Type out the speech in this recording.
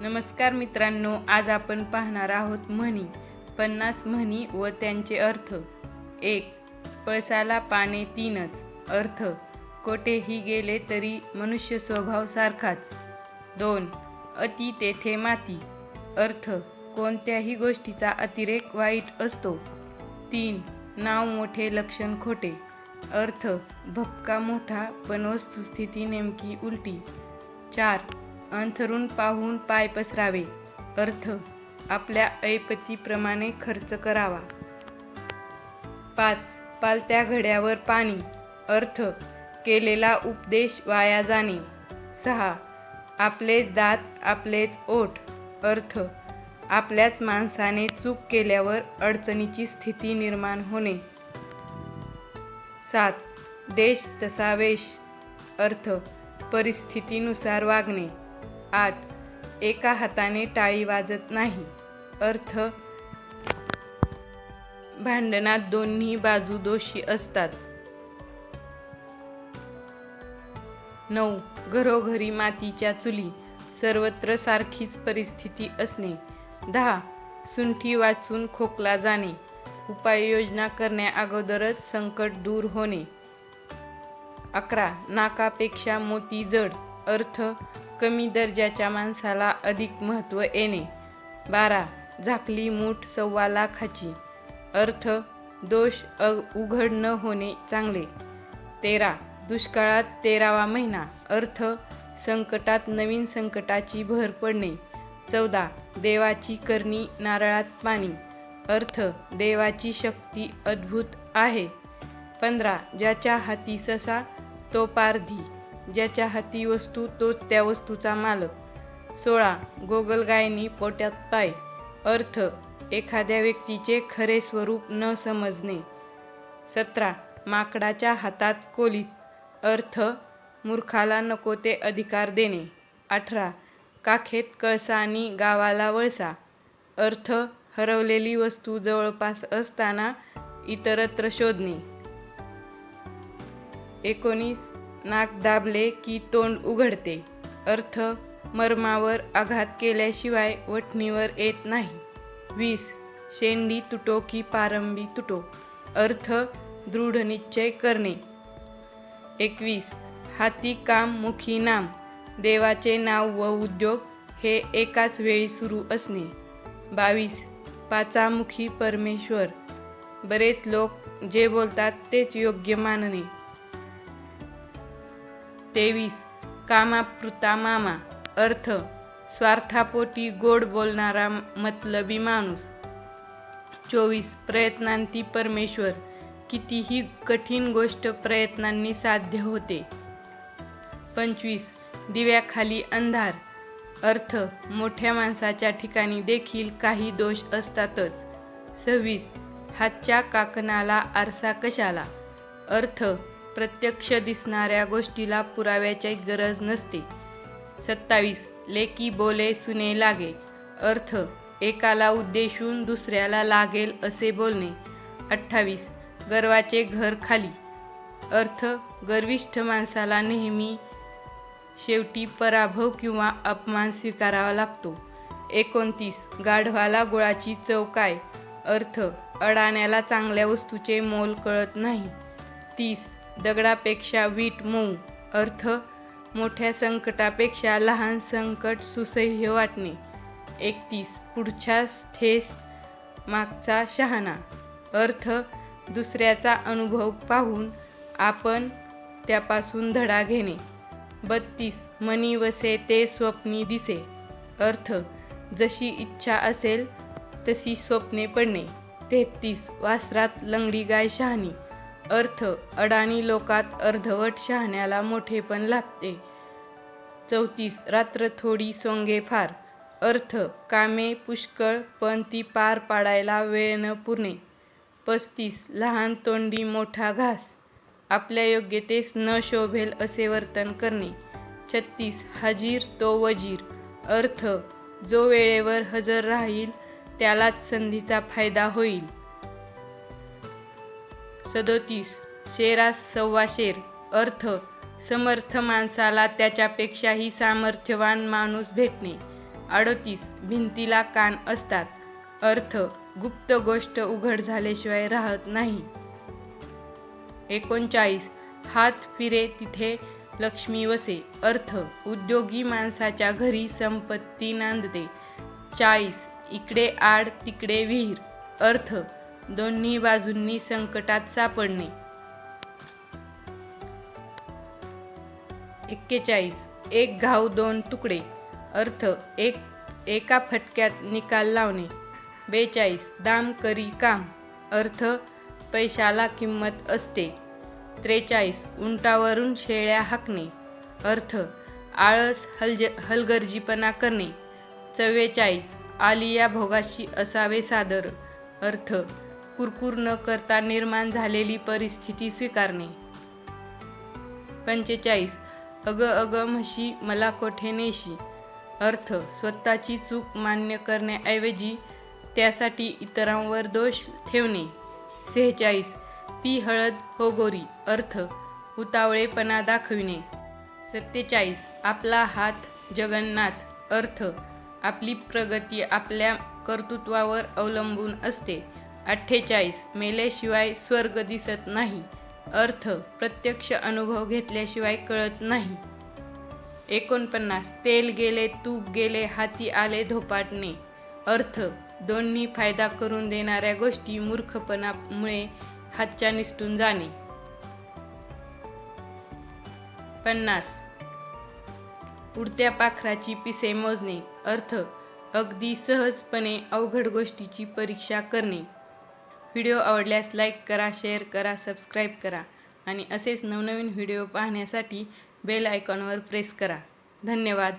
नमस्कार मित्रांनो आज आपण पाहणार आहोत म्हणी पन्नास म्हणी व त्यांचे अर्थ. एक पळसाला पाने तीनच. अर्थ कोठेही गेले तरी मनुष्य स्वभाव सारखाच. दोन अति तेथे माती. अर्थ कोणत्याही गोष्टीचा अतिरेक वाईट असतो. तीन नाव मोठे लक्षण खोटे. अर्थ भपका मोठा पण वस्तुस्थिती नेमकी उलटी. चार अंथरून पाहून पाय पसरावे. अर्थ आपल्या ऐपतीप्रमाणे खर्च करावा. पाच पालत्या घड्यावर पाणी. अर्थ केलेला उपदेश वाया जाणे. सहा आपले दात आपलेच ओठ. अर्थ आपल्याच माणसाने चूक केल्यावर अडचणीची स्थिती निर्माण होणे. सात देश तसा वेश. अर्थ परिस्थितीनुसार वागणे. आठ एका हाताने टाळी वाजत नाही. अर्थ भांडणात दोन्ही बाजू दोषी असतात. नऊ घरोघरी मातीच्या चुली सर्वत्र सारखीच परिस्थिती असणे. दहा सुंठी वाचून खोकला जाणे. उपाययोजना करण्याअगोदरच संकट दूर होणे. अकरा नाकापेक्षा मोती जड. अर्थ कमी दर्जाच्या माणसाला अधिक महत्त्व येणे. बारा. झाकली मूठ सव्वा लाखाची. अर्थ दोष अ उघड न होणे चांगले. तेरा. दुष्काळात तेरावा महिना. अर्थ संकटात नवीन संकटाची भर पडणे. चौदा. देवाची करणी नारळात पाणी. अर्थ देवाची शक्ती अद्भुत आहे. पंधरा. ज्याच्या हाती ससा तो पारधी. ज्याच्या हाती वस्तू तोच त्या वस्तूचा मालक. सोळा गोगलगायनी पोट्यात पाय. अर्थ एखाद्या व्यक्तीचे खरे स्वरूप न समजणे. सतरा माकडाच्या हातात कोली. अर्थ मूर्खाला नको ते अधिकार देणे. अठरा काखेत कळसा आणि गावाला वळसा. अर्थ हरवलेली वस्तू जवळपास असताना इतरत्र शोधणे. एकोणीस नाक दाबले की तोंड उघडते. अर्थ मर्मावर आघात केल्याशिवाय वठणीवर येत नाही. वीस शेंडी तुटो की पारंबी तुटो. अर्थ दृढ निश्चय करणे. एकवीस हाती काम मुखी नाम. देवाचे नाव व उद्योग हे एकाच वेळी सुरू असणे. बावीस पाचामुखी परमेश्वर. बरेच लोक जे बोलतात तेच योग्य मानणे. तेवीस. कामापुरता मामा. अर्थ स्वार्थापोटी गोड बोलणारा मतलबी माणूस. चोवीस. प्रयत्नांती परमेश्वर. कितीही कठीण गोष्ट प्रयत्नांनी साध्य होते. पंचवीस. दिव्याखाली अंधार. अर्थ मोठ्या माणसाच्या ठिकाणी देखील काही दोष असतातच. सव्वीस. हातच्या काकणाला आरसा कशाला? अर्थ प्रत्यक्ष दिसणाऱ्या गोष्टीला पुराव्याची गरज नसते. सत्तावीस. लेकी बोले सुने लागे. अर्थ एकाला उद्देशून दुसऱ्याला लागेल असे बोलणे. अठ्ठावीस. गर्वाचे घर खाली. अर्थ गर्विष्ठ माणसाला नेहमी शेवटी पराभव किंवा अपमान स्वीकारावा लागतो. एकोणतीस. गाढवाला गुळाची चव काय? अर्थ अडाण्याला चांगल्या वस्तूचे मोल कळत नाही. तीस. दगडापेक्षा वीट मऊ. अर्थ मोठ्या संकटापेक्षा लहान संकट सुसह्य वाटणे. एकतीस पुढच्या ठेस मागचा शहाणा. अर्थ दुसऱ्याचा अनुभव पाहून आपण त्यापासून धडा घेणे. बत्तीस मनी वसे ते स्वप्नी दिसे. अर्थ जशी इच्छा असेल तशी स्वप्ने पडणे. तेहतीस वासरात लंगडी गाय शहाणी. अर्थ अडाणी लोकात अर्धवट शहाण्याला मोठेपण लाभते. चौतीस रात्र थोडी सोंगे फार. अर्थ कामे पुष्कळ पण ती पार पाडायला वेळ न पुरणे. पस्तीस लहान तोंडी मोठा घास. आपल्या योग्यतेस न शोभेल असे वर्तन करणे. छत्तीस हजीर तो वजीर. अर्थ जो वेळेवर हजर राहील त्यालाच संधीचा फायदा होईल. सदोतीस. शेरास सव्वा शेर. अर्थ समर्थ माणसाला त्याच्यापेक्षाही सामर्थ्यवान माणूस भेटणे. अडोतीस भिंतीला कान असतात. अर्थ गुप्त गोष्ट उघड झाल्याशिवाय राहत नाही. एकोणचाळीस हात फिरे तिथे लक्ष्मी वसे. अर्थ उद्योगी माणसाच्या घरी संपत्ती नांदते. चाळीस इकडे आड तिकडे विहीर. अर्थ दोन्ही बाजूंनी संकटात सापडणे. एक्केचाळीस. एक घाव दोन तुकडे. अर्थ एक एका फटक्यात निकाल लावणे. बेचाळीस. दाम करी काम. अर्थ पैशाला किंमत असते. त्रेचाळीस. उंटावरून शेळ्या हाकणे. अर्थ आळस हलज हलगर्जीपणा करणे. चव्वेचाळीस. आलिया भोगाशी असावे सादर. अर्थ कुरकुर न करता निर्माण झालेली परिस्थिती स्वीकारणे. पंचेचाळीस. अगं अगं म्हशी मला कोठे नेशी? अर्थ स्वतःची चूक मान्य करण्याऐवजी त्यासाठी इतरांवर दोष ठेवणे. सेहेचाळीस. पी हळद हो गोरी. अर्थ उतावळेपणा दाखविणे. सत्तेचाळीस. आपला हात जगन्नाथ. अर्थ आपली प्रगती आपल्या कर्तृत्वावर अवलंबून असते. अठ्ठेचाळीस. मेल्याशिवाय स्वर्ग दिसत नाही. अर्थ प्रत्यक्ष अनुभव घेतल्याशिवाय कळत नाही. एकोणपन्नास. तेल गेले तूप गेले हाती आले धोपाटणे. अर्थ दोन्ही फायदा करून देणाऱ्या गोष्टी मूर्खपणामुळे हातच्या निसटून जाणे. पन्नास. उडत्या पाखराची पिसे मोजणे. अर्थ अगदी सहजपणे अवघड गोष्टीची परीक्षा करणे. व्हिडिओ आवडल्यास लाईक करा शेअर करा सबस्क्राईब करा आणि असेच नवनवीन व्हिडिओ पाहण्यासाठी बेल आयकॉनवर प्रेस करा. धन्यवाद.